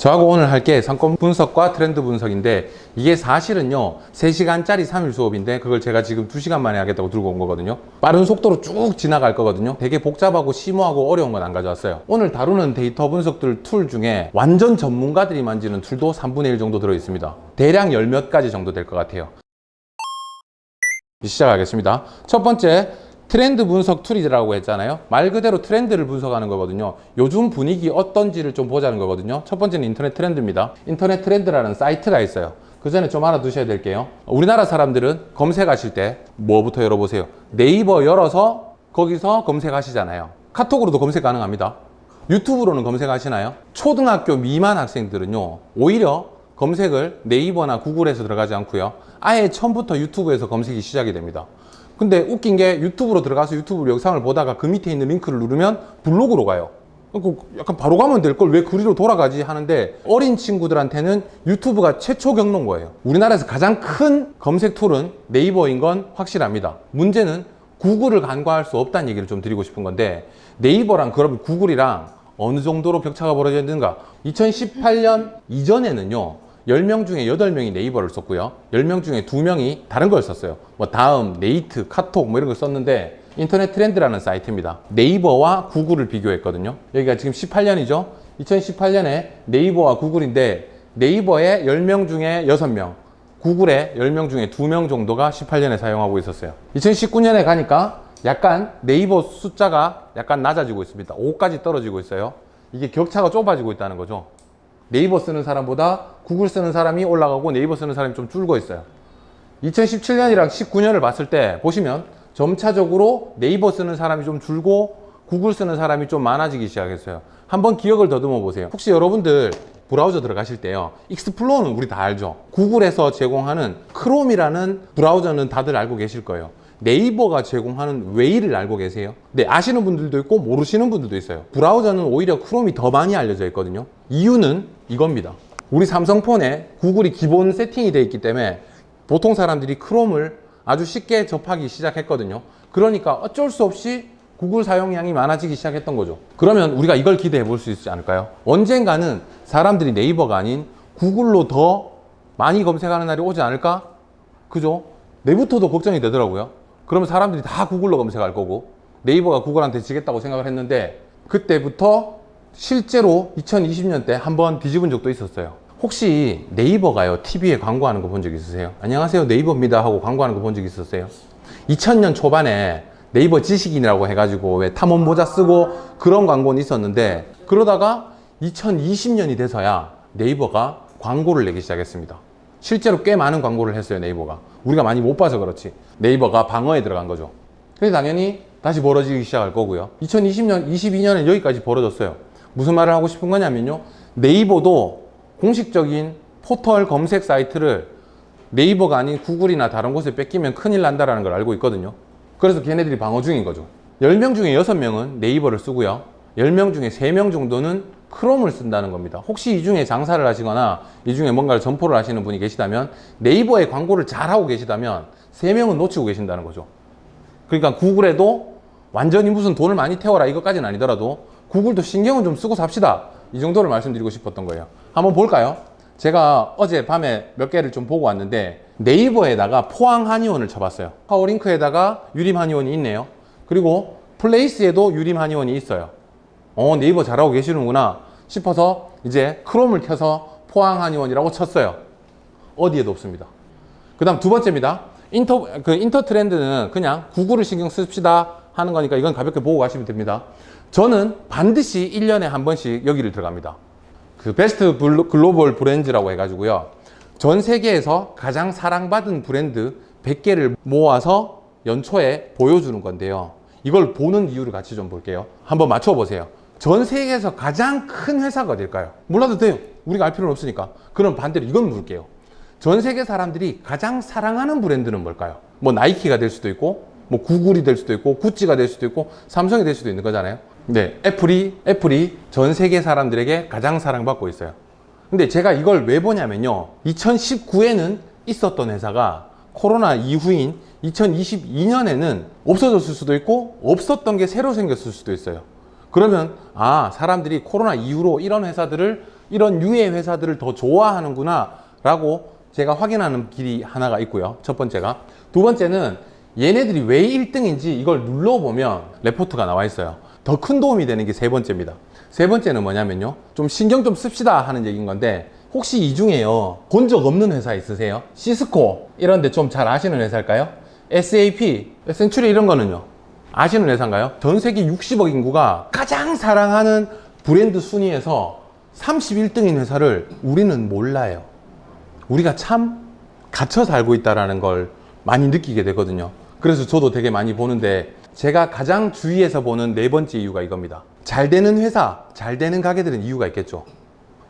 저하고 오늘 할 게 상권 분석과 트렌드 분석인데 이게 사실은요 3시간짜리 3일 수업인데 그걸 제가 지금 2시간 만에 하겠다고 들고 온 거거든요. 빠른 속도로 쭉 지나갈 거거든요. 되게 복잡하고 심오하고 어려운 건 안 가져왔어요. 오늘 다루는 데이터 분석들 툴 중에 완전 전문가들이 만지는 툴도 3분의 1 정도 들어 있습니다. 대략 열몇 가지 정도 될 것 같아요. 시작하겠습니다. 첫 번째 트렌드 분석 툴이라고 했잖아요. 말 그대로 트렌드를 분석하는 거거든요. 요즘 분위기 어떤지를 좀 보자는 거거든요. 첫 번째는 인터넷 트렌드입니다. 인터넷 트렌드라는 사이트가 있어요. 그 전에 좀 알아두셔야 될게요. 우리나라 사람들은 검색하실 때 뭐부터 열어보세요. 네이버 열어서 거기서 검색하시잖아요. 카톡으로도 검색 가능합니다. 유튜브로는 검색하시나요? 초등학교 미만 학생들은요, 오히려 검색을 네이버나 구글에서 들어가지 않고요. 아예 처음부터 유튜브에서 검색이 시작이 됩니다. 근데 웃긴 게 유튜브로 들어가서 유튜브 영상을 보다가 그 밑에 있는 링크를 누르면 블로그로 가요. 그 약간 바로 가면 될 걸 왜 그리로 돌아가지 하는데 어린 친구들한테는 유튜브가 최초 경로인 거예요. 우리나라에서 가장 큰 검색 툴은 네이버인 건 확실합니다. 문제는 구글을 간과할 수 없다는 얘기를 좀 드리고 싶은 건데 네이버랑 그럼 구글이랑 어느 정도로 격차가 벌어져 있는가? 2018년 이전에는요. 10명 중에 8명이 네이버를 썼고요. 10명 중에 2명이 다른 걸 썼어요. 뭐 다음, 네이트, 카톡 뭐 이런 걸 썼는데 인터넷 트렌드라는 사이트입니다. 네이버와 구글을 비교했거든요. 여기가 지금 18년이죠. 2018년에 네이버와 구글인데 네이버에 10명 중에 6명, 구글에 10명 중에 2명 정도가 18년에 사용하고 있었어요. 2019년에 가니까 약간 네이버 숫자가 약간 낮아지고 있습니다. 5까지 떨어지고 있어요. 이게 격차가 좁아지고 있다는 거죠. 네이버 쓰는 사람보다 구글 쓰는 사람이 올라가고 네이버 쓰는 사람이 좀 줄고 있어요. 2017년이랑 19년을 봤을 때 보시면 점차적으로 네이버 쓰는 사람이 좀 줄고 구글 쓰는 사람이 좀 많아지기 시작했어요. 한번 기억을 더듬어 보세요. 혹시 여러분들 브라우저 들어가실 때요. 익스플로어는 우리 다 알죠. 구글에서 제공하는 크롬이라는 브라우저는 다들 알고 계실 거예요. 네이버가 제공하는 웨이를 알고 계세요? 네, 아시는 분들도 있고 모르시는 분들도 있어요. 브라우저는 오히려 크롬이 더 많이 알려져 있거든요. 이유는 이겁니다. 우리 삼성폰에 구글이 기본 세팅이 되어 있기 때문에 보통 사람들이 크롬을 아주 쉽게 접하기 시작했거든요. 그러니까 어쩔 수 없이 구글 사용량이 많아지기 시작했던 거죠. 그러면 우리가 이걸 기대해 볼 수 있지 않을까요? 언젠가는 사람들이 네이버가 아닌 구글로 더 많이 검색하는 날이 오지 않을까? 그죠? 내부터도 걱정이 되더라고요. 그러면 사람들이 다 구글로 검색할 거고 네이버가 구글한테 지겠다고 생각을 했는데 그때부터 실제로 2020년 때 한번 뒤집은 적도 있었어요. 혹시 네이버가요 TV에 광고하는 거 본 적 있으세요? 안녕하세요 네이버입니다 하고 광고하는 거 본 적 있었어요? 2000년 초반에 네이버 지식인이라고 해가지고 왜 탐험 모자 쓰고 그런 광고는 있었는데 그러다가 2020년이 돼서야 네이버가 광고를 내기 시작했습니다. 실제로 꽤 많은 광고를 했어요 네이버가 우리가 많이 못 봐서 그렇지 네이버가 방어에 들어간 거죠. 그래서 당연히 다시 벌어지기 시작할 거고요. 2020년, 22년에 여기까지 벌어졌어요. 무슨 말을 하고 싶은 거냐면요. 네이버도 공식적인 포털 검색 사이트를 네이버가 아닌 구글이나 다른 곳에 뺏기면 큰일 난다라는 걸 알고 있거든요. 그래서 걔네들이 방어 중인 거죠. 10명 중에 6명은 네이버를 쓰고요. 10명 중에 3명 정도는 크롬을 쓴다는 겁니다. 혹시 이 중에 장사를 하시거나 이 중에 뭔가를 점포를 하시는 분이 계시다면 네이버에 광고를 잘 하고 계시다면 3명은 놓치고 계신다는 거죠. 그러니까 구글에도 완전히 무슨 돈을 많이 태워라 이것까지는 아니더라도 구글도 신경은 좀 쓰고 삽시다. 이 정도를 말씀드리고 싶었던 거예요. 한번 볼까요? 제가 어제 밤에 몇 개를 좀 보고 왔는데 네이버에다가 포항 한의원을 쳐봤어요. 파워링크에다가 유림 한의원이 있네요. 그리고 플레이스에도 유림 한의원이 있어요. 어, 네이버 잘하고 계시는구나 싶어서 이제 크롬을 켜서 포항 한의원이라고 쳤어요. 어디에도 없습니다. 그 다음 두 번째입니다. 인터, 그 인터 트렌드는 그냥 구글을 신경 씁시다 하는 거니까 이건 가볍게 보고 가시면 됩니다. 저는 반드시 1년에 한 번씩 여기를 들어갑니다. 그 베스트 글로벌 브랜드라고 해가지고요. 전 세계에서 가장 사랑받은 브랜드 100개를 모아서 연초에 보여주는 건데요. 이걸 보는 이유를 같이 좀 볼게요. 한번 맞춰보세요. 전 세계에서 가장 큰 회사가 어딜까요? 몰라도 돼요. 우리가 알 필요는 없으니까. 그럼 반대로 이건 물을게요. 전 세계 사람들이 가장 사랑하는 브랜드는 뭘까요? 뭐 나이키가 될 수도 있고, 뭐 구글이 될 수도 있고, 구찌가 될 수도 있고, 삼성이 될 수도 있는 거잖아요. 네, 애플이 애플이 전 세계 사람들에게 가장 사랑받고 있어요. 근데 제가 이걸 왜 보냐면요. 2019에는 있었던 회사가 코로나 이후인 2022년에는 없어졌을 수도 있고 없었던 게 새로 생겼을 수도 있어요. 그러면 아 사람들이 코로나 이후로 이런 회사들을 이런 유해 회사들을 더 좋아하는구나 라고 제가 확인하는 길이 하나가 있고요. 첫 번째가. 두 번째는 얘네들이 왜 1등인지 이걸 눌러보면 레포트가 나와 있어요. 더 큰 도움이 되는 게 세 번째입니다. 세 번째는 뭐냐면요. 좀 신경 좀 씁시다 하는 얘기인 건데 혹시 이 중에요. 본 적 없는 회사 있으세요? 시스코 이런 데 좀 잘 아시는 회사일까요? SAP, 센츄리 이런 거는요. 아시는 회사인가요? 전 세계 60억 인구가 가장 사랑하는 브랜드 순위에서 31등인 회사를 우리는 몰라요. 우리가 참 갇혀 살고 있다라는 걸 많이 느끼게 되거든요. 그래서 저도 되게 많이 보는데 제가 가장 주위에서 보는 네 번째 이유가 이겁니다. 잘 되는 회사, 잘 되는 가게들은 이유가 있겠죠.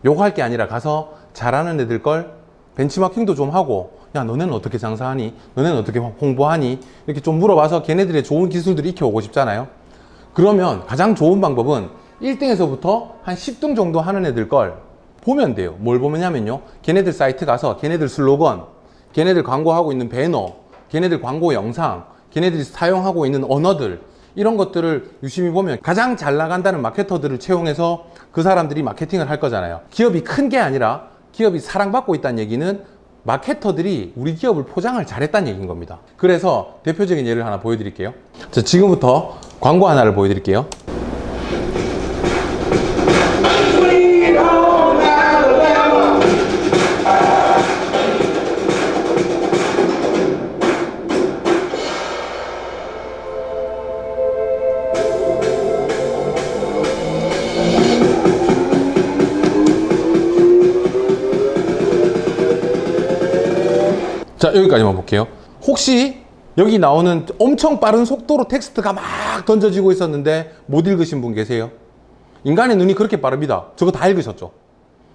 요구할 게 아니라 가서 잘하는 애들 걸 벤치마킹도 좀 하고 야 너네는 어떻게 장사하니? 너네는 어떻게 홍보하니? 이렇게 좀 물어봐서 걔네들의 좋은 기술들 익혀오고 싶잖아요. 그러면 가장 좋은 방법은 1등에서부터 한 10등 정도 하는 애들 걸 보면 돼요. 뭘 보면냐면요. 걔네들 사이트 가서 걔네들 슬로건, 걔네들 광고하고 있는 배너, 걔네들 광고 영상, 걔네들이 사용하고 있는 언어들 이런 것들을 유심히 보면 가장 잘 나간다는 마케터들을 채용해서 그 사람들이 마케팅을 할 거잖아요. 기업이 큰 게 아니라 기업이 사랑받고 있다는 얘기는 마케터들이 우리 기업을 포장을 잘했다는 얘기인 겁니다. 그래서 대표적인 예를 하나 보여드릴게요. 자, 지금부터 광고 하나를 보여드릴게요. 자, 여기까지만 볼게요. 혹시 여기 나오는 엄청 빠른 속도로 텍스트가 막 던져지고 있었는데 못 읽으신 분 계세요? 인간의 눈이 그렇게 빠릅니다. 저거 다 읽으셨죠?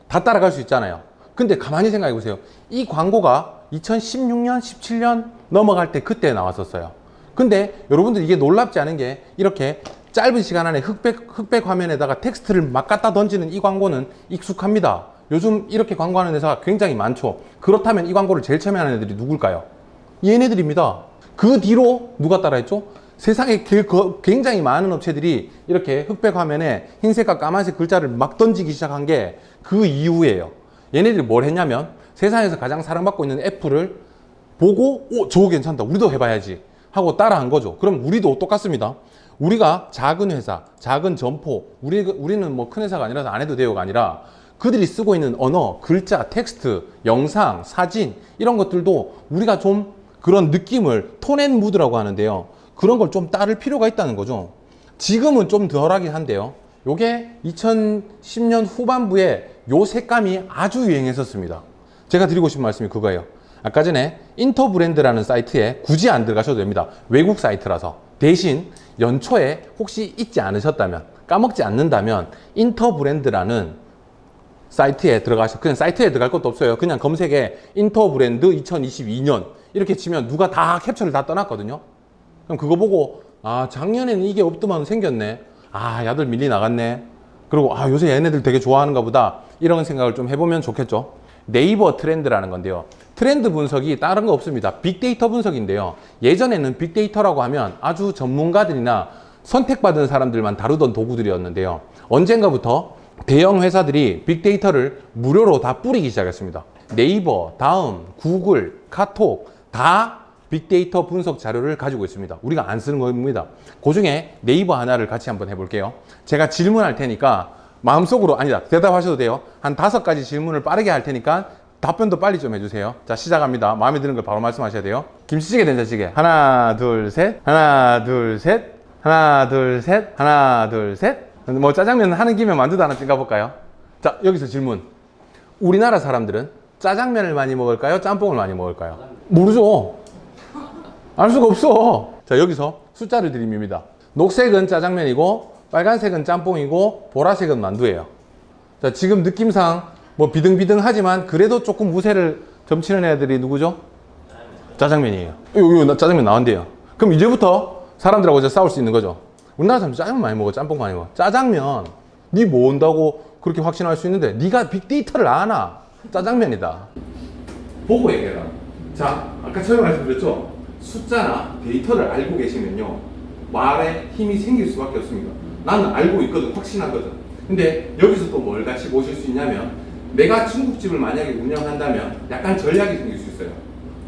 다 따라갈 수 있잖아요. 근데 가만히 생각해 보세요. 이 광고가 2016년, 17년 넘어갈 때 그때 나왔었어요. 근데 여러분들 이게 놀랍지 않은 게 이렇게 짧은 시간 안에 흑백, 흑백 화면에다가 텍스트를 막 갖다 던지는 이 광고는 익숙합니다. 요즘 이렇게 광고하는 회사가 굉장히 많죠. 그렇다면 이 광고를 제일 처음에 하는 애들이 누굴까요? 얘네들입니다. 그 뒤로 누가 따라했죠? 세상에 굉장히 많은 업체들이 이렇게 흑백 화면에 흰색과 까만색 글자를 막 던지기 시작한 게 그 이후예요. 얘네들이 뭘 했냐면 세상에서 가장 사랑받고 있는 애플을 보고 오 저거 괜찮다 우리도 해봐야지 하고 따라한 거죠 그럼 우리도 똑같습니다 우리가 작은 회사 작은 점포 우리, 우리는 뭐 큰 회사가 아니라서 안 해도 돼요가 아니라 그들이 쓰고 있는 언어 글자 텍스트 영상 사진 이런 것들도 우리가 좀 그런 느낌을 톤앤 무드라고 하는데요 그런 걸 좀 따를 필요가 있다는 거죠 지금은 좀 덜하긴 한데요 요게 2010년 후반부에 요 색감이 아주 유행했었습니다 제가 드리고 싶은 말씀이 그거예요. 아까 전에 인터브랜드라는 사이트에 굳이 안 들어가셔도 됩니다. 외국 사이트라서. 대신 연초에 혹시 잊지 않으셨다면, 까먹지 않는다면 인터브랜드라는 사이트에 들어가셔. 그냥 사이트에 들어갈 것도 없어요. 그냥 검색에 인터 브랜드 2022년 이렇게 치면 누가 다 캡처를 다 떠났거든요. 그럼 그거 보고 아 작년에는 이게 없더만 생겼네. 아 야들 밀리 나갔네. 그리고 아 요새 얘네들 되게 좋아하는가 보다 이런 생각을 좀 해보면 좋겠죠. 네이버 트렌드라는 건데요. 트렌드 분석이 다른 거 없습니다. 빅데이터 분석인데요. 예전에는 빅데이터라고 하면 아주 전문가들이나 선택받은 사람들만 다루던 도구들이었는데요. 언젠가부터 대형 회사들이 빅데이터를 무료로 다 뿌리기 시작했습니다. 네이버, 다음, 구글, 카톡 다 빅데이터 분석 자료를 가지고 있습니다. 우리가 안 쓰는 겁니다. 그 중에 네이버 하나를 같이 한번 해볼게요. 제가 질문할 테니까 마음속으로 아니다 대답하셔도 돼요. 한 다섯 가지 질문을 빠르게 할 테니까 답변도 빨리 좀 해주세요. 자 시작합니다. 마음에 드는 걸 바로 말씀하셔야 돼요. 김치찌개 된장찌개 하나 둘 셋 하나 둘 셋 하나 둘 셋 하나 둘 셋. 뭐 짜장면 하는 김에 만두도 하나 찡가볼까요? 자 여기서 질문. 우리나라 사람들은 짜장면을 많이 먹을까요? 짬뽕을 많이 먹을까요? 모르죠. 알 수가 없어. 자, 여기서 숫자를 드립니다. 녹색은 짜장면이고, 빨간색은 짬뽕이고, 보라색은 만두예요. 자, 지금 느낌상 뭐 비등비등하지만 그래도 조금 무쇠를 점치는 애들이 누구죠? 짜장면이에요. 요, 요, 나 짜장면 나온대요. 그럼 이제부터 사람들하고 이제 싸울 수 있는 거죠. 우리나라 사람 짜장면 많이 먹어, 짬뽕 많이 먹어. 짜장면, 니 뭐 온다고 그렇게 확신할 수 있는데, 니가 빅데이터를 아나? 짜장면이다. 보고 얘기해라. 자, 아까 처음에 말씀드렸죠? 숫자나 데이터를 알고 계시면요. 말에 힘이 생길 수밖에 없습니다. 나는 알고 있거든, 확신하거든. 근데 여기서 또 뭘 같이 보실 수 있냐면 내가 중국집을 만약에 운영한다면 약간 전략이 생길 수 있어요.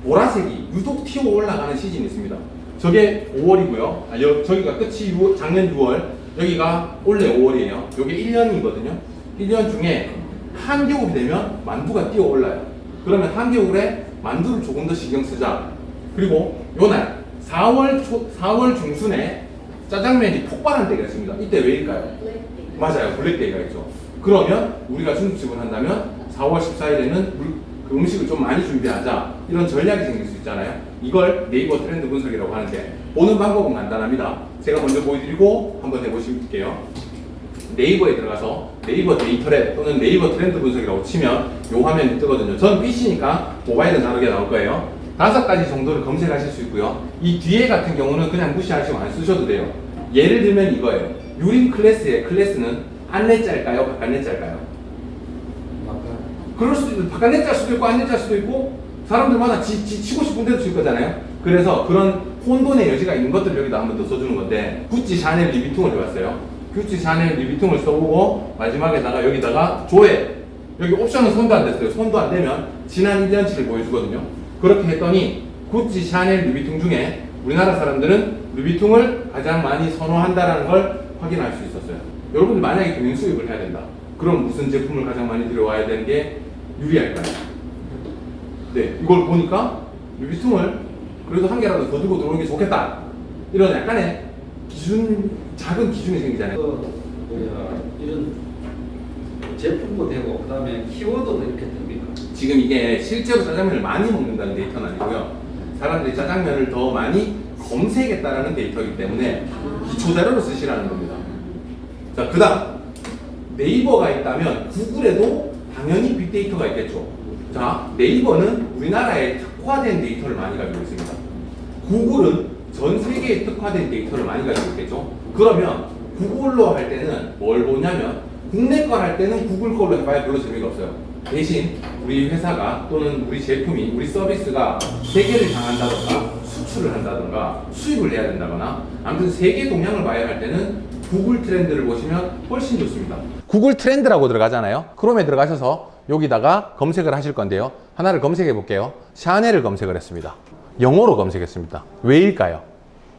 보라색이 유독 튀어 올라가는 시즌이 있습니다. 저게 5월이고요. 아, 여, 저기가 끝이 6월, 작년 6월, 여기가 올해 5월이에요. 요게 1년이거든요. 1년 중에 한 겨울이 되면 만두가 뛰어 올라요. 그러면 한 겨울에 만두를 조금 더 신경 쓰자. 그리고 요날 4월 초, 4월 중순에 짜장면이 폭발한 때가 있습니다. 이때 왜일까요? 맞아요. 블랙데이가 있죠. 그러면 우리가 중국집을 한다면 4월 14일에는 그 음식을 좀 많이 준비하자. 이런 전략이 생길 수 있잖아요. 이걸 네이버 트렌드 분석이라고 하는데 보는 방법은 간단합니다. 제가 먼저 보여드리고 한번 해보실게요. 네이버에 들어가서 네이버 데이터랩 또는 네이버 트렌드 분석이라고 치면 요 화면이 뜨거든요. 전 PC니까 모바일은 다르게 나올 거예요. 다섯 가지 정도를 검색하실 수 있고요. 이 뒤에 같은 경우는 그냥 무시하시고 안 쓰셔도 돼요. 예를 들면 이거예요. 유림 클래스의 클래스는 안내자일까요? 바깥내자일까요? 그럴 수도 있고 바깥내자일 수도 있고 안내자일 수도 있고 사람들마다 지, 지 치고 싶은 대로 칠 거잖아요. 그래서 그런 혼돈의 여지가 있는 것들을 여기다 한번 더 써주는 건데 구찌 샤넬 리비통을 해봤어요. 구찌 샤넬 리비통을 써보고 마지막에다가 여기다가 조회 여기 옵션은 손도 안 됐어요. 손도 안 되면 지난 1년치를 보여주거든요. 그렇게 했더니 구찌 샤넬 루비통 중에 우리나라 사람들은 루비통을 가장 많이 선호한다라는 걸 확인할 수 있었어요. 여러분들 만약에 경영 수입을 해야 된다. 그럼 무슨 제품을 가장 많이 들여와야 되는 게 유리할까요? 네, 이걸 보니까 루비통을 그래도 한 개라도 더 들고 들어오는 게 좋겠다. 이런 약간의 기준, 작은 기준이 생기잖아요. 그 뭐야 이런 제품도 되고 그 다음에 키워드도 이렇게 됩니까? 지금 이게 실제로 짜장면을 많이 먹는다는 데이터는 아니고요. 사람들이 짜장면을 더 많이 검색했다라는 데이터이기 때문에 기초 자료로 쓰시라는 겁니다. 자, 그 다음. 네이버가 있다면 구글에도 당연히 빅데이터가 있겠죠. 자, 네이버는 우리나라에 특화된 데이터를 많이 가지고 있습니다. 구글은 전 세계에 특화된 데이터를 많이 가지고 있겠죠. 그러면 구글로 할 때는 뭘 보냐면 국내 걸 할 때는 구글 걸로 해봐야 별로 재미가 없어요. 대신 우리 회사가 또는 우리 제품이 우리 서비스가 세계를 향한다던가 수출을 한다던가 수입을 내야 된다거나 아무튼 세계 동향을 봐야 할 때는 구글 트렌드를 보시면 훨씬 좋습니다. 구글 트렌드라고 들어가잖아요. 크롬에 들어가셔서 여기다가 검색을 하실 건데요. 하나를 검색해 볼게요. 샤넬을 검색을 했습니다. 영어로 검색했습니다. 왜일까요?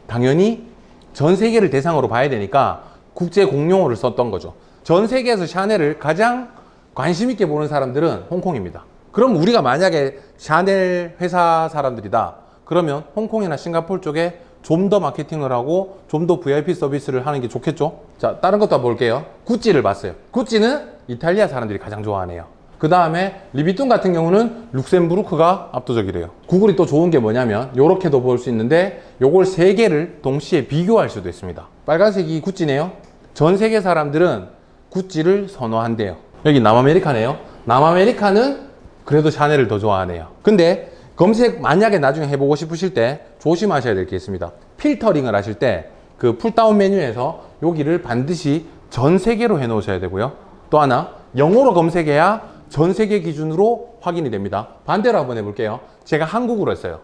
당연히 전 세계를 대상으로 봐야 되니까 국제 공용어를 썼던 거죠. 전 세계에서 샤넬을 가장 관심 있게 보는 사람들은 홍콩입니다. 그럼 우리가 만약에 샤넬 회사 사람들이다. 그러면 홍콩이나 싱가포르 쪽에 좀 더 마케팅을 하고 좀 더 VIP 서비스를 하는 게 좋겠죠? 자, 다른 것도 볼게요. 구찌를 봤어요. 구찌는 이탈리아 사람들이 가장 좋아하네요. 그 다음에 리비통 같은 경우는 룩셈부르크가 압도적이래요. 구글이 또 좋은 게 뭐냐면 요렇게도 볼 수 있는데 요걸 세 개를 동시에 비교할 수도 있습니다. 빨간색이 구찌네요. 전 세계 사람들은 구찌를 선호한대요. 여기 남아메리카네요. 남아메리카는 그래도 샤넬을 더 좋아하네요. 근데 검색 만약에 나중에 해보고 싶으실 때 조심하셔야 될 게 있습니다. 필터링을 하실 때 그 풀다운 메뉴에서 여기를 반드시 전 세계로 해 놓으셔야 되고요. 또 하나 영어로 검색해야 전 세계 기준으로 확인이 됩니다. 반대로 한번 해볼게요. 제가 한국어로 했어요.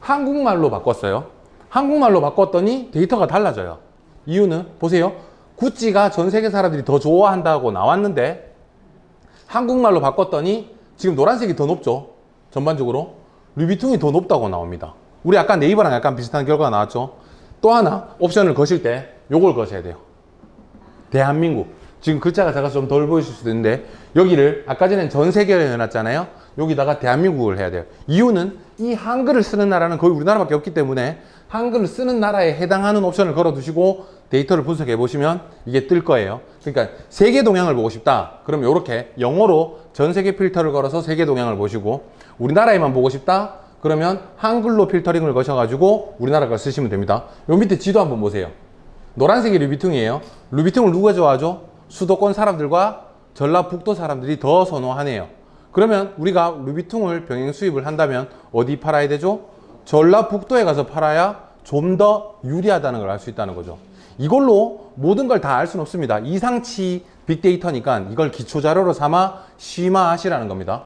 한국말로 바꿨어요. 한국말로 바꿨더니 데이터가 달라져요. 이유는 보세요. 구찌가 전 세계 사람들이 더 좋아한다고 나왔는데 한국말로 바꿨더니 지금 노란색이 더 높죠. 전반적으로 루비통이 더 높다고 나옵니다. 우리 아까 네이버랑 약간 비슷한 결과가 나왔죠. 또 하나 옵션을 거실 때 요걸 거셔야 돼요. 대한민국. 지금 글자가 작아서 좀 덜 보이실 수도 있는데 여기를 아까 전엔 전 세계로 해놨잖아요. 여기다가 대한민국을 해야 돼요. 이유는 이 한글을 쓰는 나라는 거의 우리나라밖에 없기 때문에 한글을 쓰는 나라에 해당하는 옵션을 걸어 두시고 데이터를 분석해 보시면 이게 뜰 거예요. 그러니까 세계 동향을 보고 싶다. 그럼 이렇게 영어로 전 세계 필터를 걸어서 세계 동향을 보시고 우리나라에만 보고 싶다. 그러면 한글로 필터링을 거셔 가지고 우리나라 걸 쓰시면 됩니다. 요 밑에 지도 한번 보세요. 노란색이 루비통이에요. 루비통을 누가 좋아하죠? 수도권 사람들과 전라북도 사람들이 더 선호하네요. 그러면 우리가 루비통을 병행 수입을 한다면 어디 팔아야 되죠? 전라북도에 가서 팔아야 좀 더 유리하다는 걸 알 수 있다는 거죠. 이걸로 모든 걸 다 알 수는 없습니다. 이상치 빅데이터니까 이걸 기초 자료로 삼아 심화하시라는 겁니다.